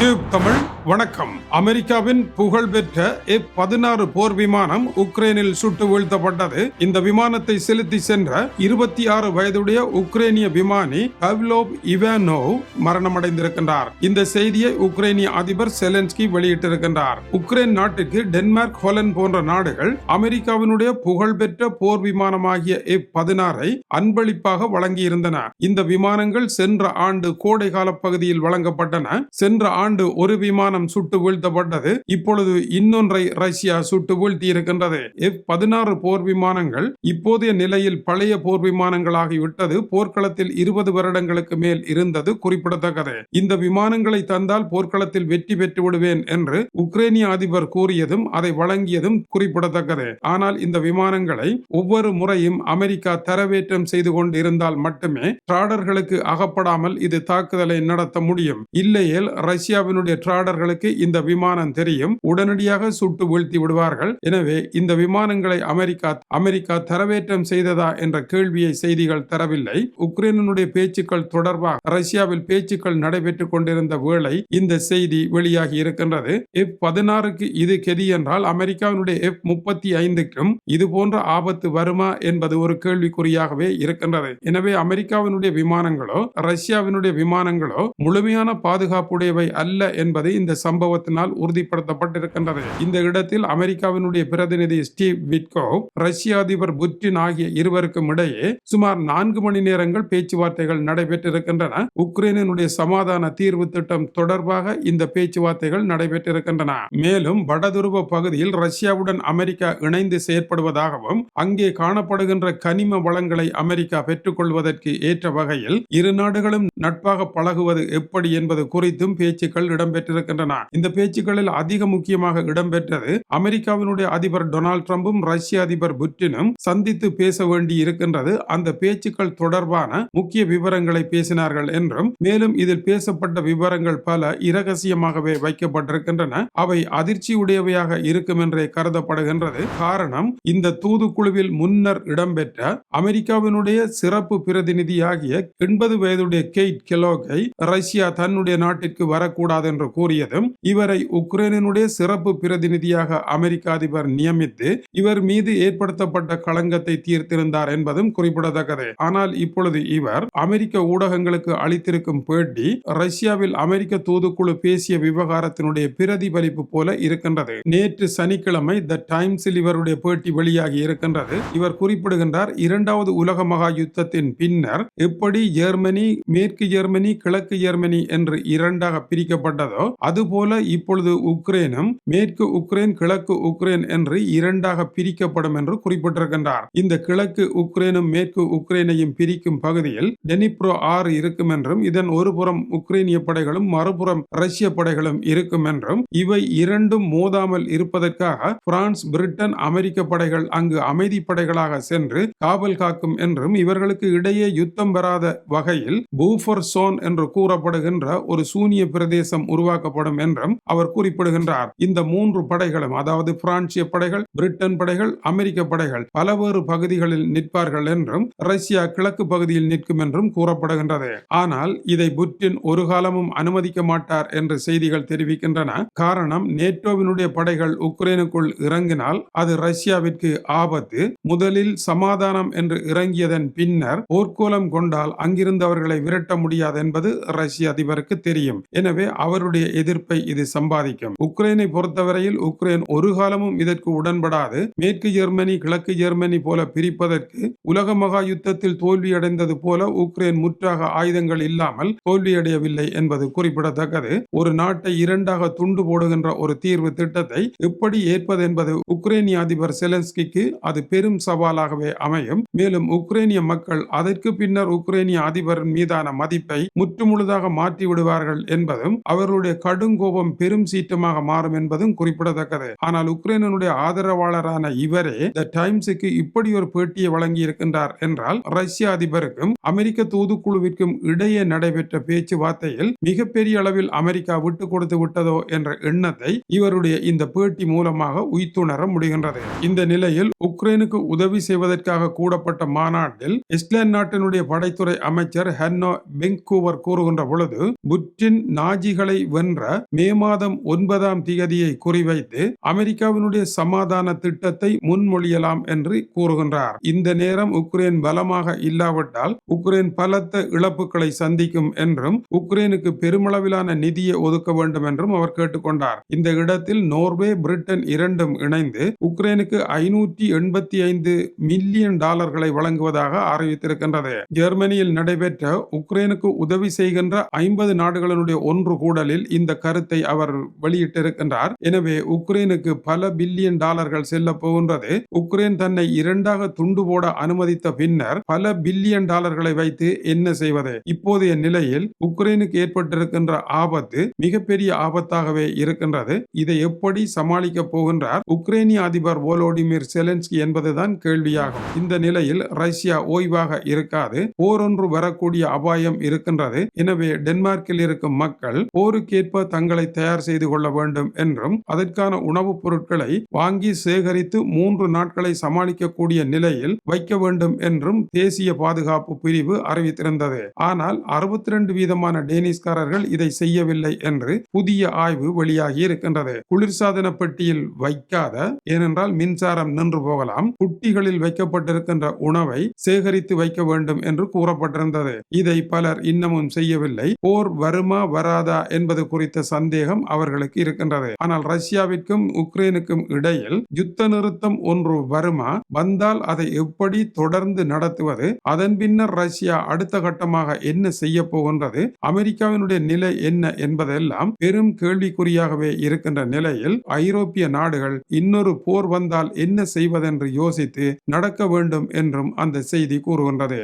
YouTube Tamil. வணக்கம். அமெரிக்காவின் புகழ்பெற்ற எஃப் பதினாறு போர் விமானம் உக்ரைனில் சுட்டு வீழ்த்தப்பட்டது. இந்த விமானத்தை செலுத்தி சென்ற இருபத்தி ஆறு வயதுடைய உக்ரைனிய விமானி பவ்லோவ் இவானோவ் மரணமடைந்திருக்கின்றார். இந்த செய்தியை உக்ரைனிய அதிபர் செலன்ஸ்கி வெளியிட்டிருக்கின்றார். உக்ரைன் நாட்டிற்கு டென்மார்க் ஹோலன் போன்ற நாடுகள் அமெரிக்காவினுடைய புகழ்பெற்ற போர் விமானமாகிய எஃப் பதினாறை அன்பளிப்பாக வழங்கியிருந்தன. இந்த விமானங்கள் சென்ற ஆண்டு கோடை கால பகுதியில் வழங்கப்பட்டன. சென்ற ஆண்டு ஒரு விமானம் விமானம் சுட்டு வீழ்த்தப்பட்டது. இப்பொழுது இன்னொன்றை ரஷ்யா சுட்டு வீழ்த்தி இருக்கின்றது எஃப் பதினாறு போர் விமானங்கள் இப்போதைய நிலையில் பழைய போர் விமானங்களாகிவிட்டது. போர்க்களத்தில் இருபது வருடங்களுக்கு மேல் இருந்தது குறிப்பிடத்தக்கது. இந்த விமானங்களை தந்தால் போர்க்களத்தில் வெற்றி பெற்று விடுவேன் என்று உக்ரைனிய அதிபர் கூறியதும் அதை வழங்கியதும் குறிப்பிடத்தக்கது. ஆனால் இந்த விமானங்களை ஒவ்வொரு முறையும் அமெரிக்கா தரவேற்றம் செய்து கொண்டிருந்தால் மட்டுமே டிராடர்களுக்கு அகப்படாமல் இது தாக்குதலை நடத்த முடியும். இல்லையேல் ரஷ்யாவினுடைய அவர்களுக்கு இந்த விமானம் தெரியும். உடனடியாக சுட்டு வீழ்த்தி விடுவார்கள். எனவே இந்த விமானங்களை அமெரிக்கா அமெரிக்கா தரவேற்றம் செய்ததா என்ற கேள்வியை செய்திகள் தரவில்லை. உக்ரைனுடைய பேச்சுக்கள் தொடர்பாக ரஷ்யாவில் பேச்சுக்கள் நடைபெற்றுக் கொண்டிருந்த வேளை இந்த செய்தி வெளியாகி இருக்கின்றது. எஃப் பதினாறுக்கு இது கெதி என்றால் அமெரிக்காவினுடைய எஃப் முப்பத்தி ஐந்துக்கும் இது போன்ற ஆபத்து வருமா என்பது ஒரு கேள்விக்குறியாகவே இருக்கின்றது. எனவே அமெரிக்காவினுடைய விமானங்களோ ரஷ்யாவினுடைய விமானங்களோ முழுமையான பாதுகாப்புடையவை அல்ல என்பது இந்த சம்பவத்தினால் உறுதிப்படுத்தப்பட்டிருக்கின்றது. இந்த இடத்தில் அமெரிக்காவினுடைய பிரதிநிதி ஸ்டீவ் விட்கோ ரஷ்ய அதிபர் புட்டின் ஆகிய இருவருக்கும் இடையே சுமார் நான்கு மணி நேரங்கள் பேச்சுவார்த்தைகள் நடைபெற்றிருக்கின்றன. உக்ரைனுடைய சமாதான தீர்வு திட்டம் தொடர்பாக இந்த பேச்சுவார்த்தைகள் நடைபெற்றிருக்கின்றன. மேலும் வடதுருவ பகுதியில் ரஷ்யாவுடன் அமெரிக்கா இணைந்து செயற்படுவதாகவும் அங்கே காணப்படுகின்ற கனிம வளங்களை அமெரிக்கா பெற்றுக்கொள்வதற்கு ஏற்ற வகையில் இரு நாடுகளும் நட்பாக பழகுவது எப்படி என்பது குறித்தும் பேச்சுக்கள் இடம்பெற்றிருக்கின்றன. இந்த பேச்சுக்களில் அதிக முக்கியமாக இடம்பெற்றது அமெரிக்காவினுடைய அதிபர் டொனால்டு டிரம்பும் ரஷ்ய அதிபர் புட்டினும் சந்தித்து பேச வேண்டி இருக்கின்றது. அந்த பேச்சுக்கள் தொடர்பான முக்கிய விவரங்களை பேசினார்கள் என்றும் மேலும் இதில் பேசப்பட்ட விவரங்கள் பல இரகசியமாகவே வைக்கப்பட்டிருக்கின்றன. அவை அதிர்ச்சியுடையவையாக இருக்கும் என்றே கருதப்படுகின்றது. காரணம் இந்த தூதுக்குழுவில் முன்னர் இடம்பெற்ற அமெரிக்காவினுடைய சிறப்பு பிரதிநிதியாகிய எண்பது வயதுடைய கெய்ட் கெலோகை ரஷ்யா தன்னுடைய நாட்டிற்கு வரக்கூடாது என்று கூறியது. கூறியதும் இவரை உக்ரைனுடைய சிறப்பு பிரதிநிதியாக அமெரிக்க அதிபர் நியமித்து இவர் மீது ஏற்படுத்தப்பட்ட களங்கத்தை தீர்த்திருந்தார் என்பதும் குறிப்பிடத்தக்கது. ஆனால் இப்பொழுது இவர் அமெரிக்க ஊடகங்களுக்கு அளித்திருக்கும் பேட்டி ரஷ்யாவில் அமெரிக்க தூதுக்குழு பேசிய விவகாரத்தினுடைய பிரதிபலிப்பு போல இருக்கின்றது. நேற்று சனிக்கிழமை த டைம்ஸில் இவருடைய பேட்டி வெளியாகி இருக்கின்றது. இவர் குறிப்பிடுகின்றார் இரண்டாவது உலக மகா யுத்தத்தின் பின்னர் எப்படி ஜெர்மனி மேற்கு ஜெர்மனி கிழக்கு ஜெர்மனி என்று இரண்டாக பிரிக்கப்பட்டதோ அது அதுபோல இப்பொழுது உக்ரைனும் மேற்கு உக்ரைன் கிழக்கு உக்ரைன் என்று இரண்டாக பிரிக்கப்படும் என்று குறிப்பிட்டிருக்கின்றார். இந்த கிழக்கு உக்ரைனும் மேற்கு உக்ரைனையும் பிரிக்கும் பகுதியில் டெனிப்ரோ ஆறு இருக்கும் என்றும் இதன் ஒருபுறம் உக்ரைனிய படைகளும் மறுபுறம் ரஷ்ய படைகளும் இருக்கும் என்றும் இவை இரண்டும் மோதாமல் இருப்பதற்காக பிரான்ஸ் பிரிட்டன் அமெரிக்க படைகள் அங்கு அமைதி படைகளாக சென்று காவல் காக்கும் என்றும் இவர்களுக்கு இடையே யுத்தம் வராத வகையில் பூஃபர் சோன் என்று கூறப்படுகின்ற ஒரு சூனிய பிரதேசம் உருவாக்கப்படும் என்றும் அவர் குறிப்பிடுகின்றார். இந்த மூன்று படைகளும் அதாவது பிரான்சிய படைகள் பிரிட்டன் படைகள் அமெரிக்க படைகள் பலவேறு பகுதிகளில் நிற்பார்கள் என்றும் ரஷ்யா கிழக்கு பகுதியில் நிற்கும் என்றும் கூறப்படுகின்றது. ஆனால் இதை புட்டின் ஒரு காலமும் அனுமதிக்க மாட்டார் என்று செய்திகள் தெரிவிக்கின்றன. காரணம் நேட்டோவினுடைய படைகள் உக்ரைனுக்குள் இறங்கினால் அது ரஷ்யாவிற்கு ஆபத்து முதலில் சமாதானம் என்று இறங்கியதன் பின்னர் போர்க்கோலம் கொண்டால் அங்கிருந்து அவர்களை விரட்ட முடியாது என்பது ரஷ்ய அதிபருக்கு தெரியும். எனவே அவருடைய எதிர்ப்பு எதிர்ப்பை இது சம்பாதிக்கும். உக்ரைனை பொறுத்தவரையில் உக்ரைன் ஒரு காலமும் இதற்கு உடன்படாது. மேற்கு ஜெர்மனி கிழக்கு ஜெர்மனி போல பிரிப்பதற்கு உலக மகா யுத்தத்தில் தோல்வியடைந்தது போல உக்ரைன் முற்றாக ஆயுதங்கள் இல்லாமல் தோல்வியடையவில்லை என்பது குறிப்பிடத்தக்கது. ஒரு நாட்டை இரண்டாக துண்டு போடுகின்ற ஒரு தீர்வு திட்டத்தை எப்படி ஏற்பது என்பது உக்ரைனிய அதிபர் செலன்ஸ்கிக்கு அது பெரும் சவாலாகவே அமையும். மேலும் உக்ரைனிய மக்கள் அதற்கு பின்னர் உக்ரைனிய அதிபரின் மீதான மதிப்பை முற்றுமுழுதாக மாற்றி விடுவார்கள் என்பதும் அவர்களுடைய கடுங்கோபம் பெரும் சீற்றமாக மாறும் என்பதும் குறிப்பிடத்தக்கது. ஆனால் உக்ரைனுடைய ஆதரவாளரான இவரே த டைம்ஸுக்கு இப்படி ஒரு பேட்டியை வழங்கி இருக்கின்றார் என்றால் ரஷ்ய அதிபருக்கும் அமெரிக்க தூதுக்குழுவிற்கும் இடையே நடைபெற்ற பேச்சுவார்த்தையில் மிகப்பெரிய அளவில் அமெரிக்கா விட்டு கொடுத்து விட்டதோ என்ற எண்ணத்தை இவருடைய இந்த பேட்டி மூலமாக உய்த்துணர முடிகின்றது. இந்த நிலையில் உக்ரைனுக்கு உதவி செய்வதற்காக கூடப்பட்ட மாநாட்டில் இஸ்லாந்து நாட்டினுடைய படைத்துறை அமைச்சர் ஹென்னோ பெங்கூவர் கூறுகின்ற பொழுது புட்டின் நாஜிகளை வென்ற மே மாதம் ஒன்பதாம் திகதியை குறிவைத்து அமெரிக்காவினுடைய சமாதான திட்டத்தை முன்மொழியலாம் என்று கூறுகின்றார். இந்த நேரம் உக்ரைன் பலமாக இல்லாவிட்டால் உக்ரைன் பலத்த இழப்புகளை சந்திக்கும் என்றும் உக்ரைனுக்கு பெருமளவிலான நிதியை ஒதுக்க வேண்டும் என்றும் அவர் கேட்டுக்கொண்டார். இந்த இடத்தில் நோர்வே பிரிட்டன் இரண்டும் இணைந்து உக்ரைனுக்கு ஐநூற்றி எண்பத்தி ஐந்து மில்லியன் டாலர்களை வழங்குவதாக அறிவித்திருக்கின்றது. ஜெர்மனியில் நடைபெற்ற உக்ரைனுக்கு உதவி செய்கின்ற ஐம்பது நாடுகளினுடைய ஒன்று கூடலில் இந்த கருத்தை அவர் வெளியிட்டிருக்கின்றார். எனவே உக்ரைனுக்கு பல பில்லியன் டாலர்கள் செல்ல போகின்றது. உக்ரைன் தன்னை இரண்டாக துண்டு போட அனுமதித்த பின்னர் பல பில்லியன் டாலர்களை வைத்து என்ன செய்வது? இப்போதைய நிலையில் உக்ரைனுக்கு ஏற்பட்டிருக்கின்ற ஆபத்து மிகப்பெரிய ஆபத்தாகவே இருக்கின்றது. இதை எப்படி சமாளிக்க போகின்றார்? உக்ரைனிய அதிபர் வோலோடிமிர் செலன்ஸ்கி என்பதுதான் கேள்வியாகும். இந்த நிலையில் ரஷ்யா ஓய்வாக இருக்காது. போரொன்று வரக்கூடிய அபாயம் இருக்கின்றது. எனவே டென்மார்க்கில் இருக்கும் மக்கள் போருக்கேற்ப தங்களை தயார் செய்து கொள்ள வேண்டும் என்றும் அதற்கான உணவுப் பொருட்களை வாங்கி சேகரித்து மூன்று நாட்களை சமாளிக்கக்கூடிய நிலையில் வைக்க வேண்டும் என்றும் தேசிய பாதுகாப்பு பிரிவு அறிவித்திருந்தது. ஆனால் அறுபத்தி ரெண்டு வீதமான டேனிஸ்காரர்கள் இதை செய்யவில்லை என்று புதிய ஆய்வு வெளியாகி இருக்கின்றது. குளிர்சாதன பெட்டியில் வைக்காத ஏனென்றால் மின்சாரம் நின்று போகலாம் குட்டிகளில் வைக்கப்பட்டிருக்கின்ற உணவை சேகரித்து வைக்க வேண்டும் என்று கூறப்பட்டிருந்தது. இதை பலர் இன்னமும் செய்யவில்லை. போர் வருமா வராதா என்பது குறித்த சந்தேகம் அவர்களுக்கு இருக்கின்றது. ஆனால் ரஷ்யாவிற்கும் உக்ரைனுக்கும் இடையில் யுத்த நிறுத்தம் ஒன்று வருமா? வந்தால் அதை எப்படி தொடர்ந்து நடத்துவது? அதன் பின்னர் ரஷ்யா அடுத்த கட்டமாக என்ன செய்ய போகின்றது? அமெரிக்காவினுடைய நிலை என்ன என்பதெல்லாம் பெரும் கேள்விக்குறியாகவே இருக்கின்ற நிலையில் ஐரோப்பிய நாடுகள் இன்னொரு போர் வந்தால் என்ன செய்வதென்று யோசித்து நடக்க வேண்டும் என்றும் அந்த செய்தி கூறுகின்றது.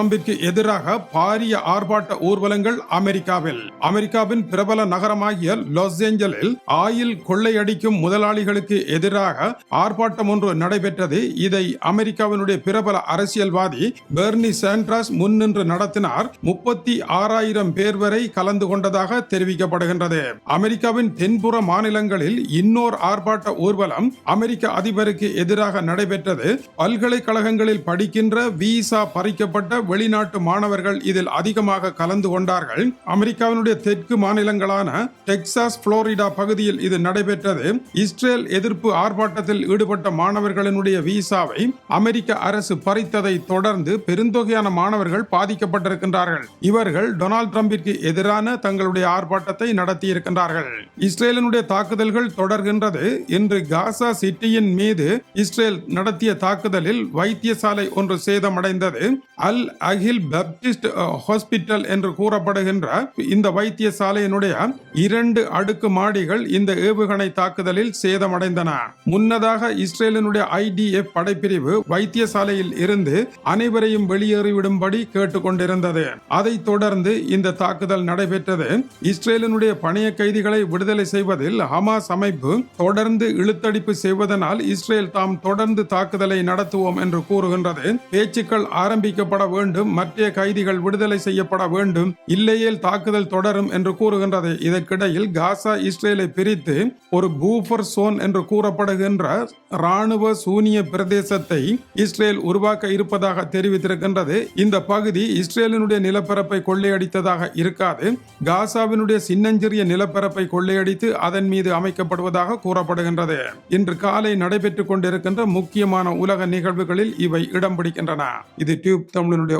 ட்ரம்பிற்கு எதிராக பாரிய ஆர்ப்பாட்ட ஊர்வலங்கள் அமெரிக்காவில். அமெரிக்காவின் பிரபல நகரமாகிய லாஸ் ஏஞ்சலில் ஆயில் கொள்ளையடிக்கும் முதலாளிகளுக்கு எதிராக ஆர்ப்பாட்டம் ஒன்று நடைபெற்றது. இதை அமெரிக்காவினுடைய பிரபல அரசியல்வாதி பெர்னி சாண்ட்ராஸ் முன்னின்று நடத்தினார். முப்பத்தி ஆறாயிரம் பேர் வரை கலந்து கொண்டதாக தெரிவிக்கப்படுகின்றது. அமெரிக்காவின் தென்புற மாநிலங்களில் இன்னோர் ஆர்ப்பாட்ட ஊர்வலம் அமெரிக்க அதிபருக்கு எதிராக நடைபெற்றது. பல்கலைக்கழகங்களில் படிக்கின்ற விசா பறிக்கப்பட்ட வெளிநாட்டு மாணவர்கள் இதில் அதிகமாக கலந்து கொண்டார்கள். அமெரிக்காவினுடைய தெற்கு மாநிலங்களான டெக்சாஸ் புளோரிடா பகுதியில் இது நடைபெற்றது. இஸ்ரேல் எதிர்ப்பு ஆர்ப்பாட்டத்தில் ஈடுபட்ட மாணவர்களினுடைய விசாவை அமெரிக்க அரசு பறித்ததை தொடர்ந்து பெருந்தொகையான மாணவர்கள் பாதிக்கப்பட்டிருக்கின்றார்கள். இவர்கள் டொனால்ட் ட்ரம்பிற்கு எதிரான தங்களுடைய ஆர்ப்பாட்டத்தை நடத்தியிருக்கின்றார்கள். இஸ்ரேலினுடைய தாக்குதல்கள் தொடர்கின்றது. இன்று காசா சிட்டியின் மீது இஸ்ரேல் நடத்திய தாக்குதலில் வைத்தியசாலை ஒன்று சேதமடைந்தது. அல் அகில் பப்டிஸ்ட் ஹாஸ்பிட்டல் என்று கூறப்படுகின்ற இந்த வைத்தியசாலையினுடைய இரண்டு அடுக்கு மாடிகள் இந்த ஏவுகணை தாக்குதலில் சேதமடைந்தன. முன்னதாக இஸ்ரேலினுடைய ஐடிஎஃப் படைப்பிரிவு வைத்தியசாலையில் இருந்து அனைவரையும் வெளியேறிவிடும்படி கேட்டுக்கொண்டிருந்தது. அதைத் தொடர்ந்து இந்த தாக்குதல் நடைபெற்றது. இஸ்ரேலினுடைய பணைய கைதிகளை விடுதலை செய்வதில் ஹமாஸ் அமைப்பு தொடர்ந்து இழுத்தடிப்பு செய்வதனால் இஸ்ரேல் தாம் தொடர்ந்து தாக்குதலை நடத்துவோம் என்று கூறுகின்றது. பேச்சுக்கள் ஆரம்பிக்கப்பட வேண்டும் வேண்டும் மற்ற கைதிகள் விடுதலை செய்யப்பட வேண்டும் இல்லையேல் தாக்குதல் தொடரும் என்று கூறுகின்றது. இதற்கிடையில் காசா இஸ்ரேலை பிரித்து ஒரு பூஃபர் சோன் என்று கூறப்படுகின்ற ராணுவ சூனிய பிரதேசத்தை இஸ்ரேல் உருவாக்க இருப்பதாக தெரிவித்திருக்கின்றது. இந்த பகுதி இஸ்ரேலினுடைய நிலப்பரப்பை கொள்ளையடித்ததாக இருக்காது. காசாவினுடைய சின்னஞ்சிறிய நிலப்பரப்பை கொள்ளையடித்து அதன் மீது அமைக்கப்படுவதாக கூறப்படுகின்றது. இன்று காலை நடைபெற்றுக் கொண்டிருக்கின்ற முக்கியமான உலக நிகழ்வுகளில் இவை இடம் பிடிக்கின்றன. இது டியூப் தமிழனுடைய